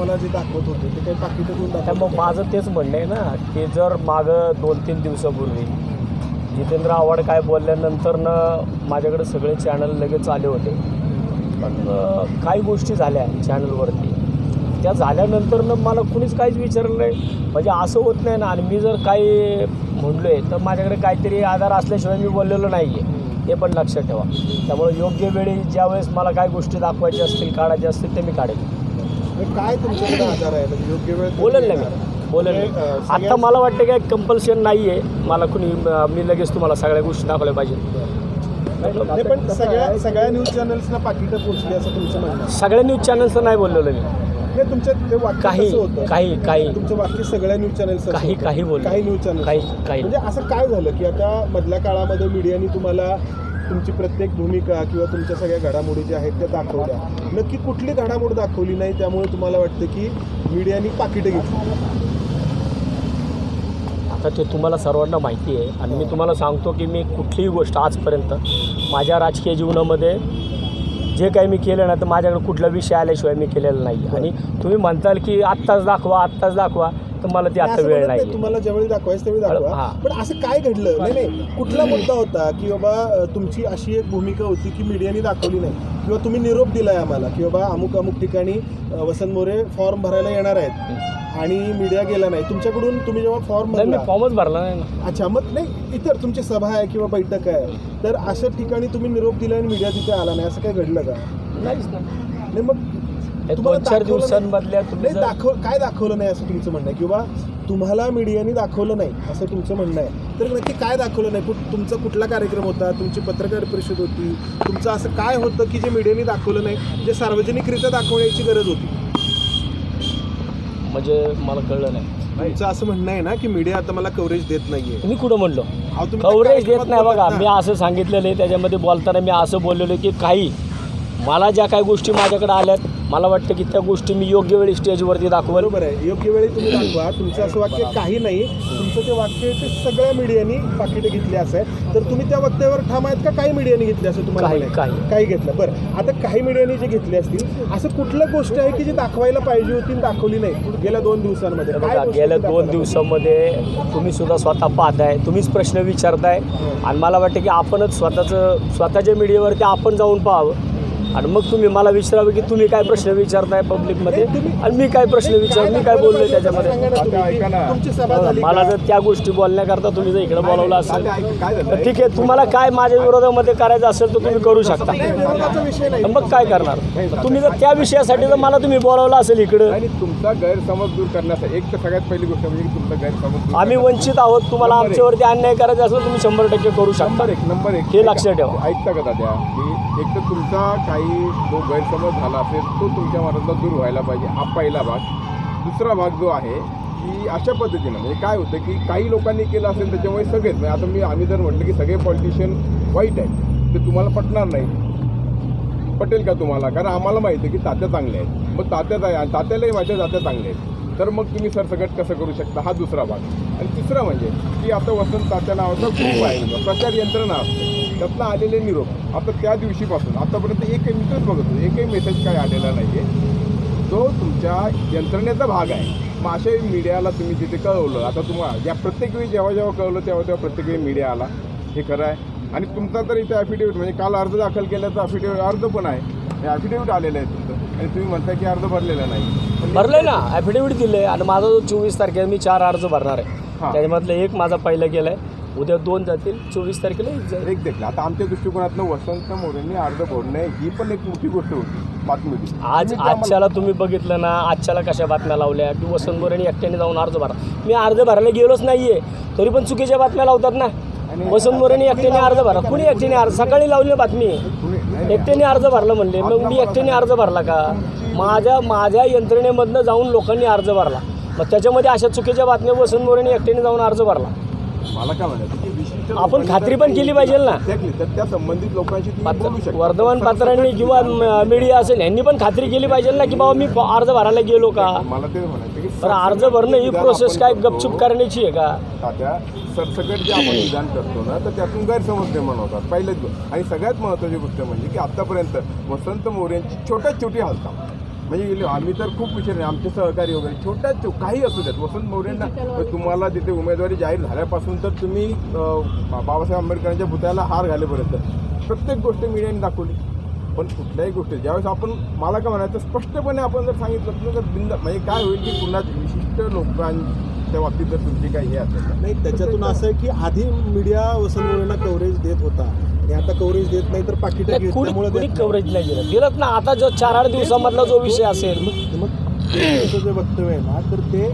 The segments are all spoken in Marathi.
तुम्हाला जे दाखवत होते ते काही पाकिटं घेऊन तर दाखवत मग होते? माझं तेच म्हणणं आहे ना की जर मागं दोन तीन दिवसापूर्वी जितेंद्र आव्हाड काय बोलल्यानंतर न माझ्याकडे सगळे चॅनल लगेच आले होते. पण अं, काही गोष्टी झाल्या चॅनलवरती त्या झाल्यानंतर न मला कुणीच काहीच विचारलं नाही. म्हणजे असं होत नाही ना आणि मी जर काही म्हणलो आहे तर माझ्याकडे काहीतरी आधार असल्याशिवाय मी बोललेलो नाही आहे हे पण लक्षात ठेवा. त्यामुळे योग्य वेळी ज्यावेळेस मला काय गोष्टी दाखवायच्या असतील काढायच्या असतील ते मी काढेन. काय तुमच्याकडे आधार आहे? म्हणजे योग्य वेळ बोलेल ना मी. बोलेल म्हणजे, आता मला वाटतं काय कंपल्शन नाही आहे मला कुणी मी लगेच तुम्हाला सगळ्या गोष्टी दाखवल्या पाहिजे. नाही पण सगळ्या सगळ्या न्यूज चॅनल्सना पाकिटं पोचली असं तुमचं म्हणणं आहे. सगळ्या न्यूज चॅनलचं नाही बोललेलो मी. नाही तुमचं ते वाक्य काही कसं होतं? काही काही. तुमचं वाक्य सगळ्या न्यूज चॅनल्स काही काही बोललो. काही न्यूज चॅनल काही काही. म्हणजे असं काय झालं की आता मधल्या काळामध्ये मीडियाने तुम्हाला तुमची प्रत्येक भूमिका किंवा तुमच्या सगळ्या घडामोडी ज्या आहेत त्या दाखवल्या. नक्की कुठली घडामोड दाखवली नाही त्यामुळे तुम्हाला वाटतं की मीडियाने पाकिटं घेतली? आता ते तुम्हाला सर्वांना माहिती आहे आणि मी तुम्हाला सांगतो की मी कुठलीही गोष्ट आजपर्यंत माझ्या राजकीय जीवनामध्ये जे काही मी केलं ना तर माझ्याकडे कुठला विषय आल्याशिवाय मी केलेला नाही. आणि तुम्ही म्हणताल की आत्ताच दाखवा आत्ताच दाखवा. तर मला ती असं वेळ नाही, तुम्हाला ज्यावेळी दाखवायचं त्यावेळी दाखवा. पण असं काय घडलं? नाही नाही. कुठला मुद्दा होता की बाबा तुमची अशी एक भूमिका होती की मीडियाने दाखवली नाही? किंवा तुम्ही निरोप दिलाय आम्हाला की बाबा अमुक अमुक ठिकाणी वसंत मोरे फॉर्म भरायला येणार आहेत आणि मीडिया गेला नाही. तुमच्याकडून तुम्ही जेव्हा फॉर्म भरला फॉर्मच भरला नाही अच्छा मग नाही इतर तुमची सभा आहे किंवा बैठक आहे. तर अशा ठिकाणी तुम्ही निरोप दिला आणि मीडिया तिथे आला नाही. असं काय घडलं का? नाहीच ना. नाही मग तुम्हाला दोन चार दिवसांमधल्या तुम्ही दाखव काय दाखवलं नाही असं तुमचं म्हणणं आहे? किंवा तुम्हाला मीडियाने दाखवलं नाही असं तुमचं म्हणणं आहे? तर नक्की काय दाखवलं नाही? कुठ तुमचा कुठला कार्यक्रम होता? तुमची पत्रकार परिषद होती? तुमचं असं काय होतं की जे मीडियाने दाखवलं नाही? जे सार्वजनिकरित्या दाखवण्याची गरज होती? म्हणजे मला कळलं नाही. तुमचं असं म्हणणं आहे ना की मीडिया आता मला कव्हरेज देत नाहीये. मी कुठं म्हणलो? अहो, तुम्ही त्या कव्हरेज देत कार्यक्रमात नाही बघा. बोललात मी ना. असं सांगितलेलं आहे. त्याच्यामध्ये बोलताना मी असं बोललेलो की काही मला ज्या काही गोष्टी माझ्याकडे आल्यात मला वाटतं की त्या गोष्टी मी योग्य वेळी स्टेजवरती दाखवल. बरोबर आहे. योग्य वेळी तुम्ही दाखवा. तुमचं असं वाक्य काही नाही. तुमचं ते वाक्य ते सगळ्या मीडियानी पाकिटं घेतली असं आहे तर तुम्ही त्या वक्त्यावर ठाम आहेत का काही मीडियाने घेतली असं तुम्हाला काही-? काही. घेतलं. बरं. आता काही मीडियाने जे घेतले असतील असं कुठलं गोष्ट आहे की जी दाखवायला पाहिजे होती दाखवली नाही? गेल्या दोन दिवसांमध्ये. गेल्या दोन दिवसामध्ये तुम्ही सुद्धा स्वतः पाहताय. तुम्हीच प्रश्न विचारताय. आणि मला वाटतं की आपणच स्वतःचं स्वतःच्या मीडियावरती आपण जाऊन पाहावं आणि मग तुम्ही मला विचारावं की तुम्ही काय प्रश्न विचारताय पब्लिकमध्ये आणि मी काय प्रश्न विचार मी काय बोललोय त्याच्यामध्ये? झाली मला? जर त्या गोष्टी बोलण्याकरता तुम्ही जर इकडे बोलावलं असेल तर ठीक आहे तुम्हाला काय माझ्या विरोधामध्ये करायचं असेल तर तुम्ही करू शकता. मग काय करणार? तुम्ही जर त्या विषयासाठी जर मला तुम्ही बोलावलं असेल इकडं आणि तुमचा गैरसमज दूर करण्यासाठी एक तर सगळ्यात पहिली गोष्ट म्हणजे तुमचा गैरसमज आम्ही वंचित आहोत तुम्हाला. आमच्यावरती अन्याय करायचा असेल तुम्ही शंभर टक्के करू शकता. एक नंबर एक. हे लक्षात ठेवा. ऐकता का की एक तर तुमचा काही जो गैरसमज झाला असेल तो तुमच्या मनातला दूर व्हायला पाहिजे हा पहिला भाग. दुसरा भाग जो आहे की अशा पद्धतीनं म्हणजे काय होतं की काही लोकांनी केलं असेल त्याच्यामुळे सगळेच म्हणजे आता मी आम्ही जर म्हटलं की सगळे पॉलिटिशियन वाईट आहेत ते तुम्हाला पटणार नाही. पटेल का तुम्हाला? कारण आम्हाला माहिती आहे की तात्या चांगल्या आहेत. मग तात्याच आहे आणि तात्यालाही माझ्या तात्या चांगल्या आहेत. तर मग तुम्ही सरसकट कसं करू शकता? हा दुसरा भाग. आणि तिसरा म्हणजे की आता वसंत तात्या नावाचा ग्रुप आहे. प्रचार यंत्रणा असते. त्यातनं आलेले निरोप. आता त्या दिवशीपासून आतापर्यंत एकही मित्रच बघत होतो. एकही मेसेज काय आलेला नाही आहे जो तुमच्या यंत्रणेचा भाग आहे. मग अशा मीडियाला तुम्ही तिथे कळवलं. आता तुम्हाला या प्रत्येक वेळी जेव्हा जेव्हा कळवलं तेव्हा तेव्हा प्रत्येक वेळी मीडिया आला. हे खरं आहे. आणि तुमचा तर इथे ॲफिडेविट म्हणजे काल अर्ज दाखल केल्याचा अफिडेविट अर्ज पण आहे. हे ॲफिडेविट आलेलं आहे तुमचं आणि तुम्ही म्हणताय की अर्ज भरलेला नाही. पण भरलंय ना. ॲफिडेविट दिले आणि माझा जो चोवीस तारखेला मी चार अर्ज भरणार आहे. त्याच्यामधलं एक माझा पहिला गेलाय. उद्या दोन जातील चोवीस तारखेला एक जाईल. एक देखील. आता आमच्या दृष्टिकोनातनं वसंत मोरेंनी अर्ज भरणे ही पण एक मोठी गोष्ट होती बातमी होती. आज आजच्याला तुम्ही बघितलं ना आजच्याला कशा बातम्या लावल्या? की वसंत गोरेने एकट्याने जाऊन अर्ज भरा. मी अर्ज भरायला गेलोच नाहीये तरी पण चुकीच्या बातम्या लावतात ना. वसंत मोरेने एकट्याने अर्ज भरा. कुणी एकट्याने अर्ज सकाळी लावली बातमी? नाही, नाही. एकट्याने अर्ज भरला म्हणले. मग मी एकट्याने अर्ज भरला का? माझ्या माझ्या यंत्रणेमधनं जाऊन लोकांनी अर्ज भरला. मग त्याच्यामध्ये अशा चुकीच्या बातम्या वसंत मोरेने एकट्याने जाऊन अर्ज भरला. मला काय म्हणायचं? की विशिष्ट आपण खात्री पण केली पाहिजे ना. तर त्या संबंधित लोकांशी तुम्ही बोलू पात्र- शकता वर्तमानपत्रांनी किंवा म- मीडिया असेल यांनी पण खात्री केली पाहिजे ना की बाबा मी प- अर्ज भरायला गेलो का? मला ते म्हणायचं की पण अर्ज सरसकट भरणं ही विधान प्रोसेस आपण काय करतो, गपचूप करण्याची आहे का? तात्या सरसकट जे आपण विधान करतो ना तर त्यातून गैरसमज निर्माण होतात. पहिलेच गो- आणि सगळ्यात महत्त्वाची गोष्ट म्हणजे की आतापर्यंत वसंत मोरेंची छोट्यात छोटी हालचाल. म्हणजे गेले आम्ही तर खूप विचार नाही आमचे सहकारी वगैरे छोट्या छो- काही असू द्यात वसंत मोरेंना तुम्हाला तिथे उमेदवारी जाहीर झाल्यापासून तर तुम्ही बाबासाहेब आंबेडकरांच्या भूताला हार घालेपर्यंत. प्रत्येक गोष्ट मीडियाने दाखवली. पण कुठल्याही गोष्टी ज्यावेळेस आपण मला काय म्हणायचं स्पष्टपणे आपण जर सांगितलं तर बिंद म्हणजे काय होईल की पुन्हा विशिष्ट लोकांच्या बाबतीत जर तुमची काही हे असेल. नाही त्याच्यातून असं आहे की आधी मीडिया वसंत मोरेंना कव्हरेज देत होता. आणि आता कव्हरेज देत नाही तर पाकिटं नाही, कुणी कुणी कव्हरेज नाही. दिलं दिलंच ना आता जो चार आठ दिवसामधला जो विषय असेल. मग तुमचं जे वक्तव्य आहे ना तर ते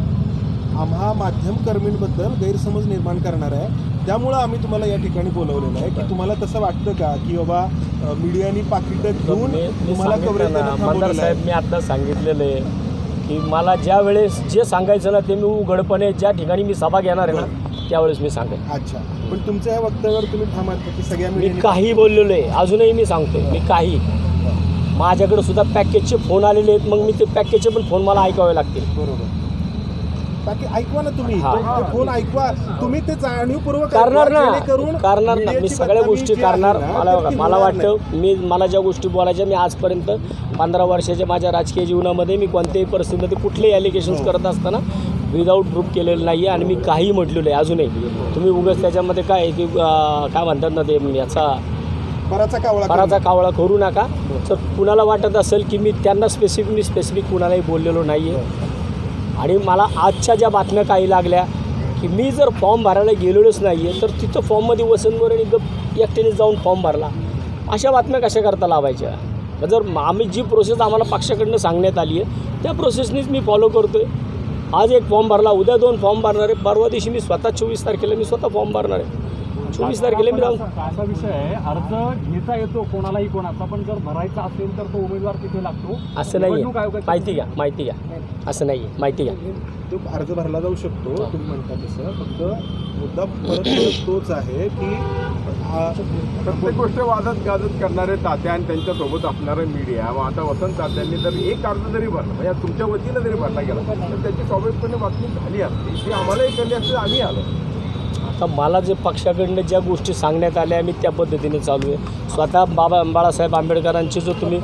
आम्हा माध्यमकर्मींबद्दल गैरसमज निर्माण करणार आहे. त्यामुळं आम्ही तुम्हाला या ठिकाणी बोलवलेलं आहे की तुम्हाला तसं वाटतं का की बाबा मीडियानी पाकिटं घेऊन मी- मी तुम्हाला सांगितलं कव्हरेज ना, देणं थांबवलेलं साहेब आहे? मी आता सांगितलेलं आहे की मला ज्या वेळेस जे सांगायचं ना ते मी उघडपणे ज्या ठिकाणी मी सभा घेणार आहे ना त्यावेळेस मी सांगेन. अच्छा. पण तुमच्या या वक्तव्यावर तुम्ही ठामात की? सगळ्या मी मीडियानी काही बोललेलो आहे अजूनही मी सांगतोय. मी काही. माझ्याकडे सुद्धा पॅकेजचे फोन आलेले आहेत. मग मी ते पॅकेजचे पण फोन मला ऐकावे लागतील. बरोबर. बाकी ऐकवा ना तुम्ही. हा. तो- ते फोन ऐकवा. तुम्ही ते जाणीवपूर्वक करणार ऐकवा, ना. जेणेकरून करणार ना. मी मीडियाची सगळ्या बदनामी गोष्टी जी आहे करणार. ना, मला तर ती मला होणार नाही. वाटतं मी मला ज्या गोष्टी बोलायच्या मी आजपर्यंत पंधरा वर्षाच्या माझ्या राजकीय जीवनामध्ये मी कोणत्याही परिस्थितीमध्ये कुठलेही ॲलिगेशन्स हो. करत असताना विदाऊट प्रूफ केलेलं नाही आहे आणि मी काही म्हटलेलं आहे अजूनही. तुम्ही उगाच त्याच्यामध्ये काय आहे की काय म्हणतात ना ते याचा बराचा कावळा पराचा कावळा करू नका. तर कुणाला वाटत असेल की मी त्यांना स्पेसिफिक मी स्पेसिफिक कुणालाही बोललेलो नाही आहे आणि मला आजच्या ज्या बातम्या काही लागल्या की मी जर फॉर्म भरायला गेलेलोच नाही आहे तर तिथं फॉर्ममध्ये वसंत मोरेने गप एकट्याने जाऊन फॉर्म भरला. अशा बातम्या कशा करता लावायच्या? जर आम्ही जी प्रोसेस आम्हाला पक्षाकडनं सांगण्यात आली आहे त्या प्रोसेसनीच मी फॉलो करतो आहे आज एक फॉर्म भरला उद्या दोन फॉर्म भरणार आहे. परवा दिवशी मी स्वतः चोवीस तारखेला मी स्वतः फॉर्म भरणार आहे. चोवीस तारखेला मी जाऊन असा विषय आहे. अर्ज घेता येतो कोणालाही कोणाचा पण जर भरायचा असेल तर तो उमेदवार तिथे लागतो. असं नाही निवडणूक आहे आयोगाची- माहिती घ्या माहिती घ्या. असं नाही आहे माहिती घ्या. तो अर्ज भरला जाऊ शकतो तुम्ही म्हणता तसं. फक्त मुद्दा परत परत तोच आहे की आ- प्रत्येक गोष्ट वादत गाजत करणारे तात्या आणि त्यांच्यासोबत असणारे मीडिया मग आता वसंत तात्यांनी जर एक अर्ज जरी भरला म्हणजे तुमच्या वतीनं जरी भरला गेला तर त्याची स्वाभाविकपणे बातमी झाली असती. ती आम्हालाही कळली असते आम्ही आलो. आता मला जे पक्षाकडनं ज्या गोष्टी सांगण्यात आल्या मी त्या पद्धतीने चालू आहे. स्वतः बाबा बाळासाहेब आंबेडकरांचे जो तुम्ही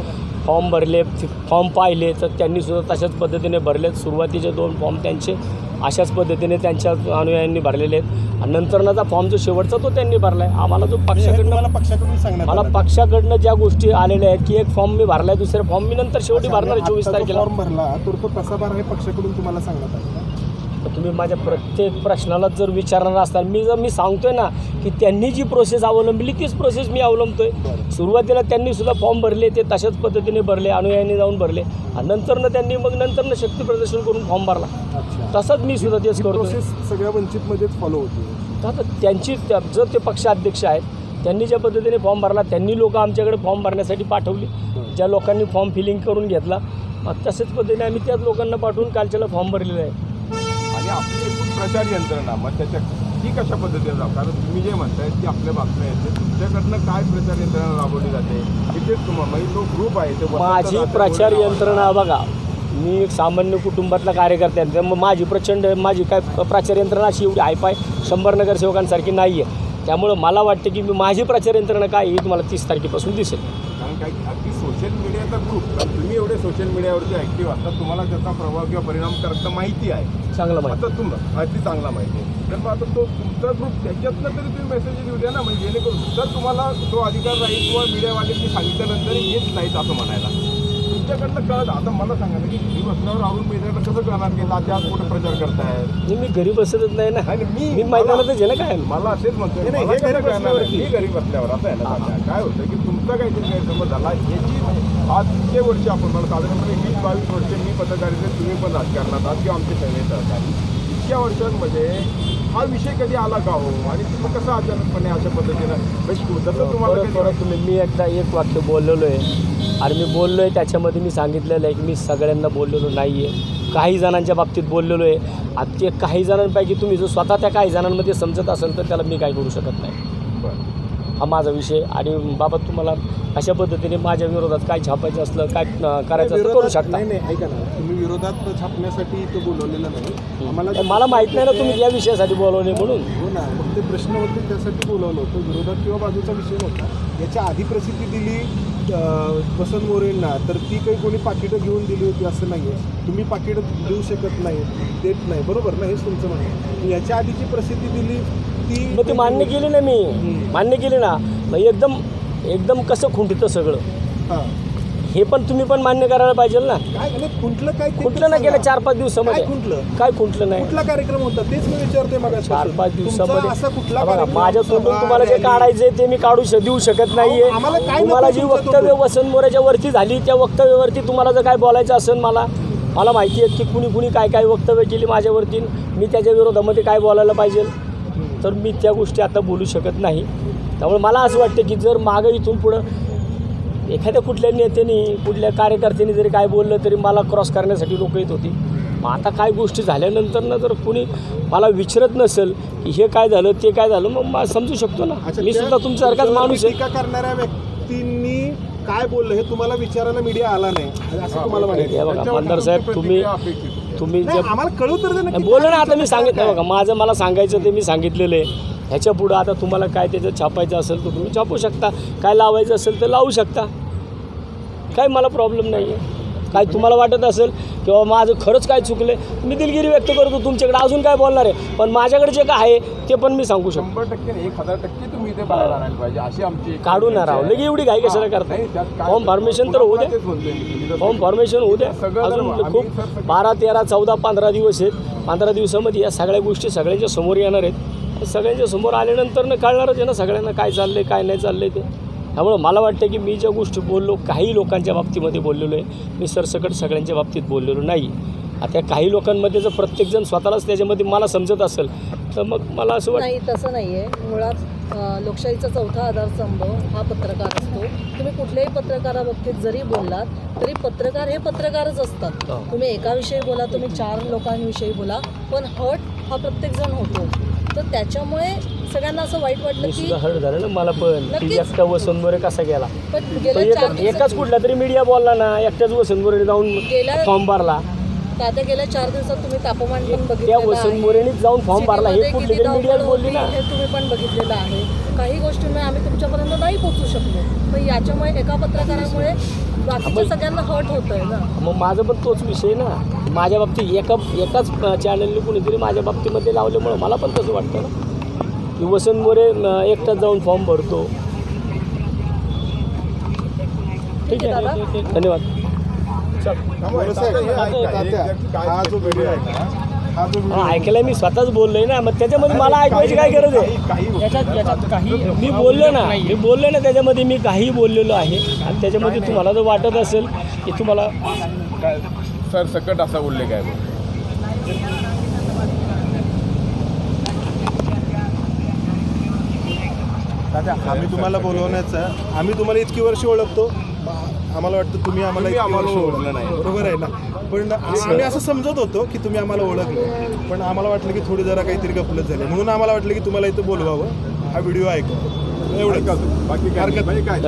फॉर्म भरले फॉर्म पाहिले तर त्यांनी सुद्धा तशाच पद्धतीने भरलेत. सुरुवातीचे दोन फॉर्म त्यांचे अशाच पद्धतीने त्यांच्या अनुयायांनी भरलेले आहेत. आणि नंतरनाचा फॉर्म जो शेवटचा तो त्यांनी भरला आहे आम्हाला जो पक्षाकडनं तुम्हाला पक्षाकडून सांगण्यात मला. पक्षाकडनं ज्या गोष्टी आलेल्या आहेत की एक फॉर्म मी भरला आहे दुसरे फॉर्म मी नंतर शेवटी अच्छा, भरणार आहे चोवीस तारखेला. फॉर्म भरला तर तो कसा भरा हे पक्षाकडून तुम्हाला सांगण्यात आलं? तर तुम्ही माझ्या प्रत्येक प्रश्नाला जर विचारणार असाल मी जर मी सांगतोय ना की त्यांनी जी प्रोसेस अवलंबली तीच प्रोसेस मी अवलंबतोय. बरं. सुरुवातीला त्यांनी सुद्धा फॉर्म भरले ते तशाच पद्धतीने भरले अनुयायांनी जाऊन भरले. आणि नंतरनं त्यांनी मग नंतरनं शक्ती प्रदर्शन करून फॉर्म भरला. तसंच मी सुद्धा तेच करतो प्रोसेस सगळ्या वंचितमध्येच फॉलो होती. आता त्यांची त्या- जर ते पक्षाध्यक्ष आहेत त्यांनी ज्या पद्धतीने फॉर्म भरला त्यांनी लोक आमच्याकडे फॉर्म भरण्यासाठी पाठवली. ज्या लोकांनी फॉर्म फिलिंग करून घेतला. मग तशाच पद्धतीने आम्ही त्याच लोकांना पाठवून कालच्याला फॉर्म भरलेला आहे. आणि आपली एकूण प्रचार यंत्रणा मग त्याच्या ती कशा पद्धतीने जाऊ कारण तुम्ही जे म्हणताय ती आपल्या बातम्या आहेत. तुमच्याकडनं काय प्रचार यंत्रणा राबवली जाते? तिथेच तुम्हाला म्हणजे तो ग्रुप आहे ते माझी प्रचार यंत्रणा बघा मी एक सामान्य कुटुंबातला कार्यकर्ता आहे. त्यामुळे माझी प्रचंड माझी काय प्रचार यंत्रणा अशी एवढी हायपाय शंभर नगरसेवकांसारखी नाही आहे त्यामुळं मला वाटतं की मी माझी प्रचार यंत्रणा काय ही तुम्हाला तीस तारखेपासून दिसेल. काय अगदी सोशल मीडियाचा ग्रुप कारण तुम्ही एवढे सोशल मीडियावरती ॲक्टिव्ह असतात तुम्हाला त्याचा प्रभाव किंवा परिणाम करता माहिती आहे. चांगलं माहिती. आता तुम्हाला अगदी चांगला माहिती आहे. तर मग आता तो तुमचा ग्रुप त्याच्यातनं तरी तुम्ही मेसेज देऊ द्या ना म्हणजे जेणेकरून जर तुम्हाला तो अधिकार राहील किंवा मीडियावाल्यांनी सांगितल्यानंतर येत नाहीत असं म्हणायला. तुमच्याकडनं कळत आता मला सांगा ना की घरी बसल्यावर राहुल मीडियाला कसं कळणार की तात्या आज कुठे प्रचार करतायत नाही, मी घरी बसतच नाही ना. आणि मी मी मैदानातच आहे ना काय मला असेच म्हणतोय नाही, मला हे घरी कसं कळणार आहे? बसल्यावरती. मी घरी बसल्यावर असं आहे ना तात्या. काय होतं की तुमचा काहीतरी गैरसमज झाला याची आज इतके वर्ष आपण मला साधारणपणे वीस बावीस वर्ष मी पत्रकारितेत तुम्ही पण राजकारणात आहात किंवा आमचे सगळे सहकारी. इतक्या वर्षांमध्ये हा विषय कधी आला का हो? आणि तुम्ही कसं अचानकपणे अशा पद्धतीनं म्हणजे जसं तुम्हाला परत कधी परत तुम्ही मी एकदा एक वाक्य बोललेलो आहे. आणि मी बोललो आहे त्याच्यामध्ये मी सांगितलेलं आहे की मी सगळ्यांना बोललेलो नाही आहे काही जणांच्या बाबतीत बोललेलो आहे आता ते काही जणांपैकी तुम्ही जर स्वतः त्या काही जणांमध्ये समजत असेल तर त्याला मी काय करू शकत नाही. हा माझा विषय. आणि बाबा तुम्हाला अशा पद्धतीने माझ्या विरोधात काय छापायचं असलं काय करायचं असलं करू शकता. नाही नाही ऐका ना. तुम्ही विरोधात छापण्यासाठी इथं बोलवलेलं नाही. आम्हाला मला माहीत नाही ना तुम्ही या विषयासाठी बोलवले म्हणून. हो ना. मग ते प्रश्न होते त्यासाठी बोलवलं होतं. विरोधात किंवा बाजूचा विषय नव्हता. याच्या आधी प्रसिद्धी दिली वसंत मोरेंना तर ती काही कोणी पाकिटं घेऊन दिली होती असं नाही आहे तुम्ही पाकिटं देऊ शकत नाही देत नाही. बरोबर ना हेच तुमचं म्हणणं याच्या आधीची प्रसिद्धी दिली ती मग ती मान्य केली ना मी. मान्य केली ना. मग एकदम एकदम कसं खुंटितं सगळं. हां. हे पण तुम्ही पण मान्य करायला पाहिजे ना. काय नाही, खुंटलं काय ते खुंटलं तर ना सांगा. गेल्या चार पाच दिवसामध्ये. काय खुंटलं? काय खुंटलं नाही. कुठला कार्यक्रम होता? तेच मी विचारतोय मग चार पाच दिवसामध्ये. असा कुठला बघा, कार्यक्रम माझ्या सभा, तोंडून तुम्हाला जे रॅली? काढायचे ते मी काढू श- देऊ शकत नाहीये. अहो, आम्हाला काय तुम्हाला नको जी तुमच्या वक्तव्य तोंडून? वसंत मोऱ्याच्या वरती झाली त्या वक्तव्यावरती तुम्हाला जर काय बोलायचं असेल मला मला माहिती आहे की कुणी कुणी काय काय वक्तव्य केली माझ्यावरती. मी त्याच्या विरोधामध्ये काय बोलायला पाहिजे? तर मी त्या गोष्टी आता बोलू शकत नाही. त्यामुळे मला असं वाटतं की जर मागं इथून पुढं एखाद्या कुठल्या नेत्याने कुठल्या कार्यकर्त्यांनी जरी काय बोललं तरी मला क्रॉस करण्यासाठी लोक येत होती. मग आता काय गोष्टी झाल्यानंतर ना जर कुणी मला विचारत नसेल की हे काय झालं ते काय झालं मग मला समजू शकतो ना. मी सुद्धा तुमच्यासारखाच माणूस आहे. टीका करणाऱ्या व्यक्तींनी काय बोललं हे तुम्हाला विचारायला मीडिया आला नाही. असं तुम्हाला हे म्हणायचं. बघा साहेब तुम्ही. तुम्ही जे आम्हाला कळू तर दे ना की बोललो ना आता मी सांगितलं? बघा माझं मला सांगायचं ते मी सांगितलेलं आहे. ह्याच्या पुढं आता तुम्हाला काय त्याचं छापायचं असेल तर तुम्ही छापू शकता. काय लावायचं असेल तर लावू शकता. काय मला प्रॉब्लेम नाही आहे काय तुम्हाला वाटत असेल किंवा माझं खरंच काय चुकलं मी दिलगिरी व्यक्त करतो तुमच्याकडे अजून काय बोलणार आहे? पण माझ्याकडे जे काय आहे ते पण मी सांगू शकतो. शंभर टक्के नाही, एक हजार टक्के तुम्ही इथे बाहेर आणायला पाहिजे अशी आमची एक काढू ना राव आहे. लगे एवढी घाई कशाला नाही, करताय? त्यात काय- फॉर्म फॉर्मेशन तर होऊ द्या. तेच म्हणतोय मी, तुम्ही जर- फॉर्म फॉर्मेशन होऊ द्या. सगळं अजून आम्ही खूप सर बारा तेरा चौदा पंधरा दिवस आहेत. पंधरा दिवसामध्ये या सगळ्या गोष्टी सगळ्यांच्या समोर येणार आहेत. सगळ्यांच्या समोर आल्यानंतर न कळणारच आहे ना सगळ्यांना काय चाललंय काय नाही चाललंय ते. त्यामुळं मला वाटतं की मी ज्या गोष्टी बोललो काही लोकांच्या बाबतीमध्ये बोललेलो आहे. मी सरसकट सगळ्यांच्या बाबतीत बोललेलो नाही. आता काही लोकांमध्ये जर प्रत्येकजण स्वतःलाच त्याच्यामध्ये मला समजत असेल तर मग मला असं वाटतं नाही तसं नाही आहे मुळात लोकशाहीचा चौथा आधारस्तंभ हा पत्रकार असतो. तुम्ही कुठल्याही पत्रकाराबाबतीत जरी बोललात तरी पत्रकार हे पत्रकारच असतात. हो. तुम्ही एकाविषयी बोला तुम्ही चार लोकांविषयी बोला पण हट हा प्रत्येकजण होतो. तर त्याच्यामुळे सगळ्यांना असं वाईट वाटलं मी की सुद्धा हर्ट झालं ना मला पण. की नक्कीच. एकटा वसंतमोरे कसा गेला? पण तो गेल्या चार एका- एकाच कुठला तरी मीडिया बोलला ना एकट्याच वसंतमोरे जाऊन गेल्या- फॉर्म भरला. तात्या गेल्या चार दिवसात तुम्ही तापमान पण त्या बघितलेलं वसंत आहे. मोरेनीच जाऊन फॉर्म भरला. हे कुठली मीडियात बोलली ना? हे तुम्ही पण बघितलेलं आहे. काही गोष्टींमुळे आम्ही तुमच्यापर्यंत नाही पोहोचू शकलो. पण याच्यामुळे एका पत्रकारामुळे बाकीच्या सगळ्यांना हर्ट होत आहे ना. मग माझं पण तोच विषय ना. माझ्या बाबतीत एका एकाच चॅनलने कुणीतरी माझ्या बाबतीमध्ये लावल्यामुळं मला पण तसं वाटतं ना. की वसंत मोरे अं, एकटाच जाऊन फॉर्म भरतो. ठीक आहे दादा. धन्यवाद. हे ऐका, तात्या, काय- जो व्हिडिओ आहे ना ऐकायला मी स्वतःच बोललोय ना मग त्याच्यामध्ये मला ऐकवायची काय गरज आहे? काही- मी बोललो ना मी बोललो ना त्याच्यामध्ये मी काही बोललेलो आहे. आणि त्याच्यामध्ये तुम्हाला जर वाटत असेल की तुम्हाला काय? सरसकट असा उल्लेख आहे. आम्ही तुम्हाला बोलवण्याचा आम्ही तुम्हाला इतकी वर्ष ओळखतो. आम्हाला वाटतं तुम्ही आम्हाला तुम्ही आम्हाला ओळखलं नाही. नाही. बरोबर आहे ना? पण आम्ही असं समजत होतो की तुम्ही आम्हाला ओळखलं. पण आम्हाला वाटलं की थोडी जरा काहीतरी गफलत झाली. म्हणून आम्हाला वाटलं की तुम्हाला इथं बोलवावं. हा व्हिडिओ ऐकवा एवढं बाकी काय हरकत म्हणजे काय?